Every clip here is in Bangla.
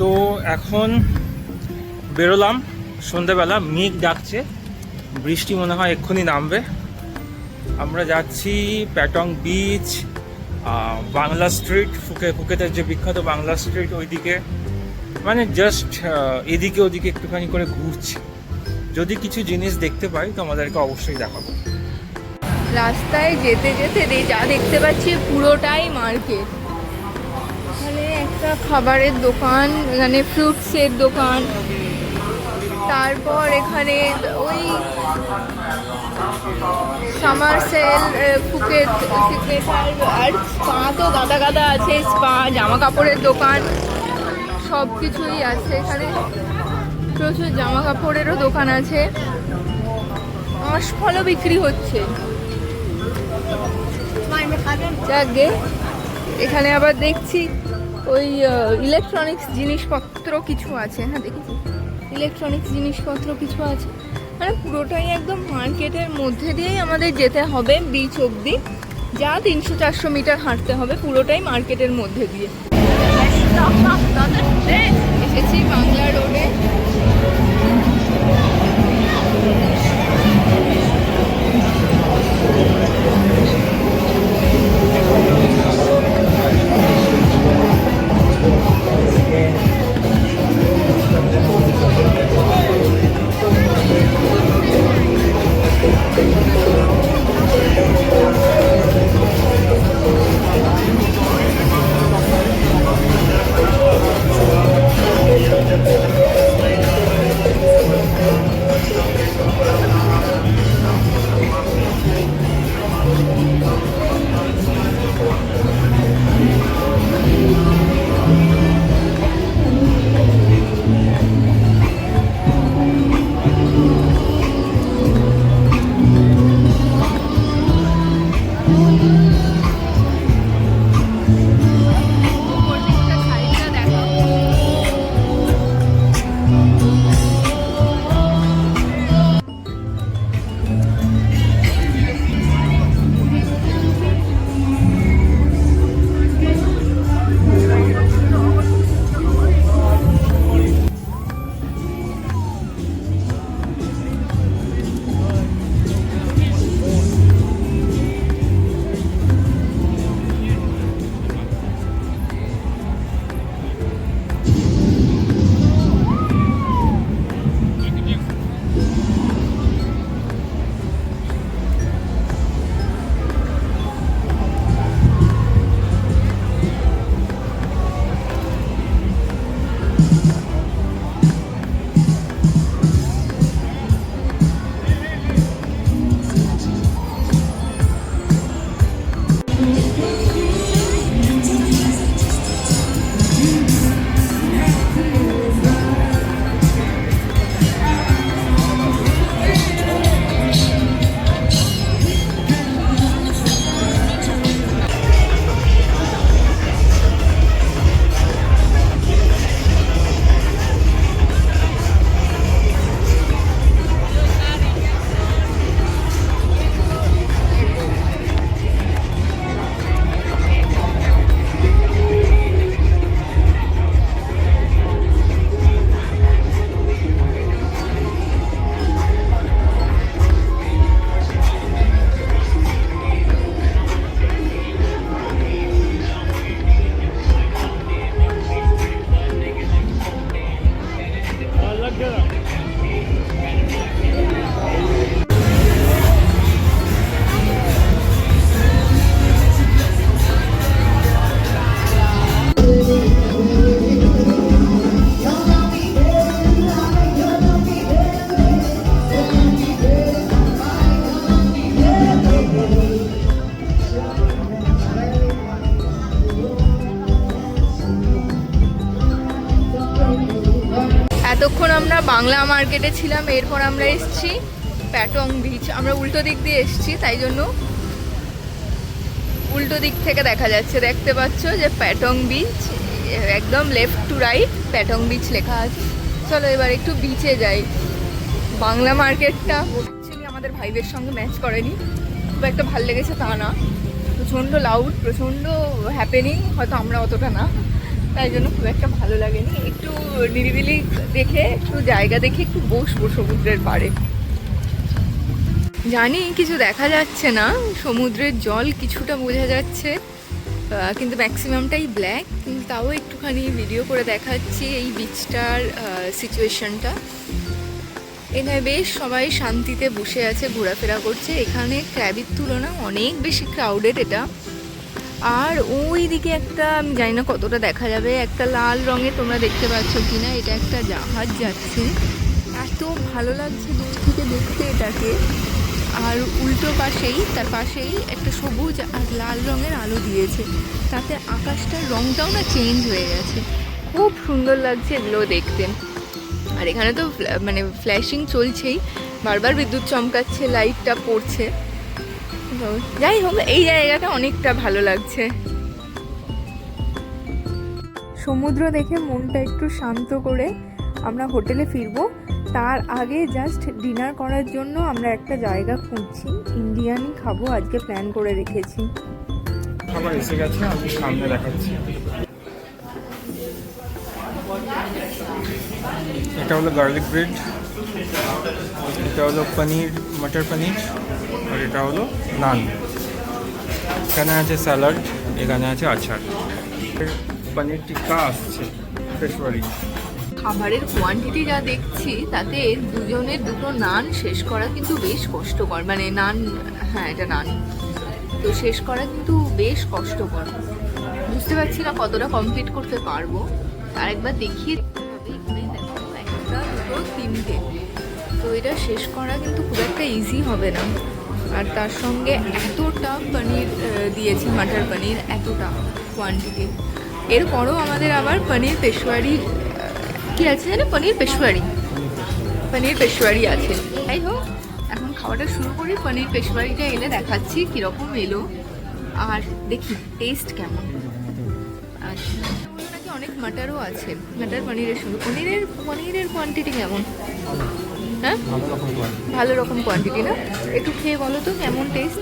তো এখন বেরোলাম, সন্ধেবেলা মেঘ ডাকছে, বৃষ্টি মনে হয় এক্ষুনি নামবে। আমরা যাচ্ছি Patong beach Bangla street, Phuket, ফুকেতের যে বিখ্যাত বাংলা স্ট্রিট ওইদিকে মানে জাস্ট এদিকে ওদিকে একটুখানি করে ঘুরছি। যদি কিছু জিনিস দেখতে পাই তো আমাদেরকে অবশ্যই দেখাবো। রাস্তায় যেতে যেতে যা দেখতে পাচ্ছি পুরোটাই মার্কেট। একটা খাবারের দোকান, এখানে ফ্রুটসের দোকান। তারপর এখানে ওই সামার সেল সিগনেচার আর স্পা তো গাদা গাদা আছে, স্পা, জামা কাপড়ের দোকান, সব কিছুই আছে এখানে। প্রচুর জামা কাপড়েরও দোকান আছে। আঁশফলও বিক্রি হচ্ছে। যাকে এখানে আবার দেখছি। ওই ইলেকট্রনিক্স জিনিসপত্র কিছু আছে হ্যাঁ দেখেছি ইলেকট্রনিক্স জিনিসপত্র কিছু আছে। মানে পুরোটাই একদম মার্কেটের মধ্যে দিয়েই আমাদের যেতে হবে বিচ অবধি। যা তিনশো চারশো মিটার হাঁটতে হবে পুরোটাই মার্কেটের মধ্যে দিয়ে। এসেছি বাংলা রোডে good. বাংলা মার্কেটে ছিলাম, এরপর আমরা এসছি প্যাটং বিচ আমরা উল্টো দিক দিয়ে এসেছি, তাই জন্য উল্টো দিক থেকে দেখা যাচ্ছে। দেখতে পাচ্ছ যে প্যাটং বিচ একদম left to right Patong beach লেখা আছে। চলো এবার একটু বিচে যাই। বাংলা মার্কেটটা অ্যাকচুয়ালি আমাদের ভাইবের সঙ্গে ম্যাচ করেনি। খুব একটা ভালো লেগেছে তা না। প্রচণ্ড লাউড প্রচণ্ড হ্যাপেনিং হয়তো আমরা অতটা না। তাই জন্য খুব একটা ভালো লাগেনি। একটু নিরিবিলি দেখে, একটু জায়গা দেখে একটু বসবো সমুদ্রের পাড়ে। জানি কিছু দেখা যাচ্ছে না, সমুদ্রের জল কিছুটা বোঝা যাচ্ছে কিন্তু ম্যাক্সিমামটাই ব্ল্যাক কিন্তু তাও একটুখানি ভিডিও করে দেখাচ্ছি এই বিচটার সিচুয়েশনটা এখানে বেশ সবাই শান্তিতে বসে আছে, ঘোরাফেরা করছে। এখানে ক্র্যাবির তুলনা অনেক বেশি ক্রাউডেড এটা। আর ওই দিকে একটা, আমি জানি না কতটা দেখা যাবে, একটা লাল রঙে তোমরা দেখতে পাচ্ছ কিনা, এটা একটা জাহাজ যাচ্ছে। এত ভালো লাগছে দূর থেকে দেখতে এটাকে। আর উল্টো পাশেই, তার পাশেই একটা সবুজ আর লাল রঙের আলো দিয়েছে। তাতে আকাশটার রংটাও না চেঞ্জ হয়ে গেছে। খুব সুন্দর লাগছে এগুলো দেখতে। আর এখানে তো মানে ফ্ল্যাশিং চলছেই। বারবার বিদ্যুৎ চমকাচ্ছে লাইটটা পড়ছে। যাই হোক, এই জায়গাটা অনেকটা ভালো লাগছে। সমুদ্র দেখে মনটা একটু শান্ত করে আমরা হোটেলে ফিরবো। তার আগে জাস্ট ডিনার করার জন্য আমরা একটা জায়গা খুঁজছি। ইন্ডিয়ানই খাব আজকে প্ল্যান করে রেখেছি। খাবার এসে গেছে, আমি সামনে দেখাচ্ছি। এটা হলো গার্লিক ব্রেড এটা হলো পনির মটর পনির আর এটা হলো নান। এখানে আছে স্যালাড, এখানে আছে আচার। পনির টিক্কা আসছে পেশওয়ারি খাবারের কোয়ান্টিটি যা দেখছি, তাতে দুজনের দুটো নান শেষ করা কিন্তু বেশ কষ্টকর। মানে নান হ্যাঁ এটা নান। তো শেষ করা কিন্তু বেশ কষ্টকর। বুঝতে পারছি না কতটা কমপ্লিট করতে পারব। আর একবার দেখিয়ে একটা, দুটো, তিনটে। তো এটা শেষ করা কিন্তু খুব একটা ইজি হবে না। আর তার সঙ্গে এতটা পনির দিয়েছে, মাটার পনির, এতটা কোয়ান্টিটি এরপরও আমাদের আবার পনির পেশোয়ারি কি আছে জানো? পনির পেশোয়ারি। পনির পেশোয়ারি আছে। তাই হোক, এখন খাওয়াটা শুরু করি। পনির পেশোয়ারিটা এলে দেখাচ্ছি কীরকম এলো। আর দেখি টেস্ট কেমন। আচ্ছা নাকি অনেক মাটারও আছে। মাটার পনিরের সঙ্গে। পনিরের পনিরের কোয়ান্টিটি কেমন? হ্যাঁ? ভালো রকম কোয়ান্টিটি না? একটু খেয়ে বলো তো, কেমন টেস্ট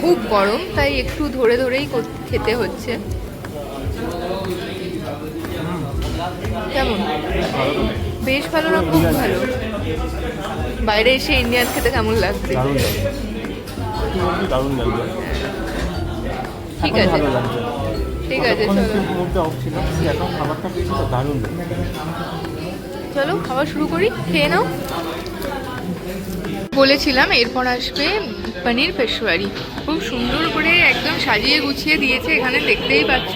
খুব গরম, তাই একটু ধরে ধরেই খেতে হচ্ছে। কেমন? বেশ ভালো না খুব ভালো? বাইরে এসে ইন্ডিয়ান খেতে কেমন লাগছে। দারুণ লাগছে। ঠিক আছে। ভালো লাগছে। ঠিক আছে চলো একটু অফ ছিল। এখন খাবারটা পেয়েছি তো দারুণ চলো খাওয়া শুরু করি খেয়ে নাও। বলেছিলাম এরপর আসবে পনির পেশোয়ারি। খুব সুন্দর করে একদম সাজিয়ে গুছিয়ে দিয়েছে এখানে দেখতেই পাচ্ছ।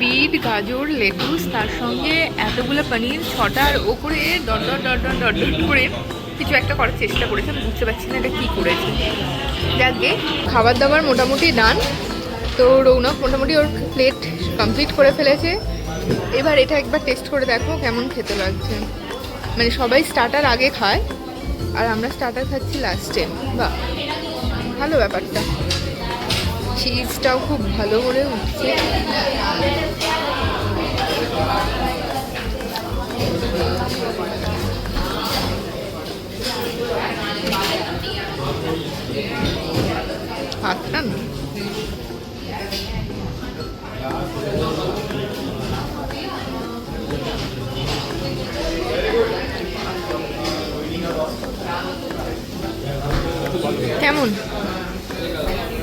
বিট গাজর লেটুস তার সঙ্গে এতগুলো পনির ছটার ওপরে dot dot dot dot dot dot করে কিছু একটা করার চেষ্টা করেছে আমি বুঝতে পারছি না এটা কী করেছে। যাকে খাবার দাবার মোটামুটি ডান তো রৌনক মোটামুটি ওর প্লেট কমপ্লিট করে ফেলেছে। এবার এটা একবার টেস্ট করে দেখো কেমন খেতে লাগছে। মানে সবাই স্টার্টার আগে খায়, আর আমরা স্টার্টার খাচ্ছি লাস্টে বা ভালো ব্যাপারটা। চিজটাও খুব ভালো করে উঠছে।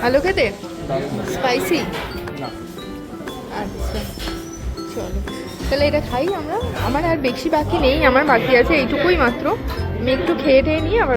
ভালো খেতে? স্পাইসি আচ্ছা চলো। তাহলে এটা খাই আমরা। আমার আর বেশি বাকি নেই আমার বাকি আছে এইটুকুই মাত্র। আমি একটু খেয়ে টেয়ে নিয়ে আবার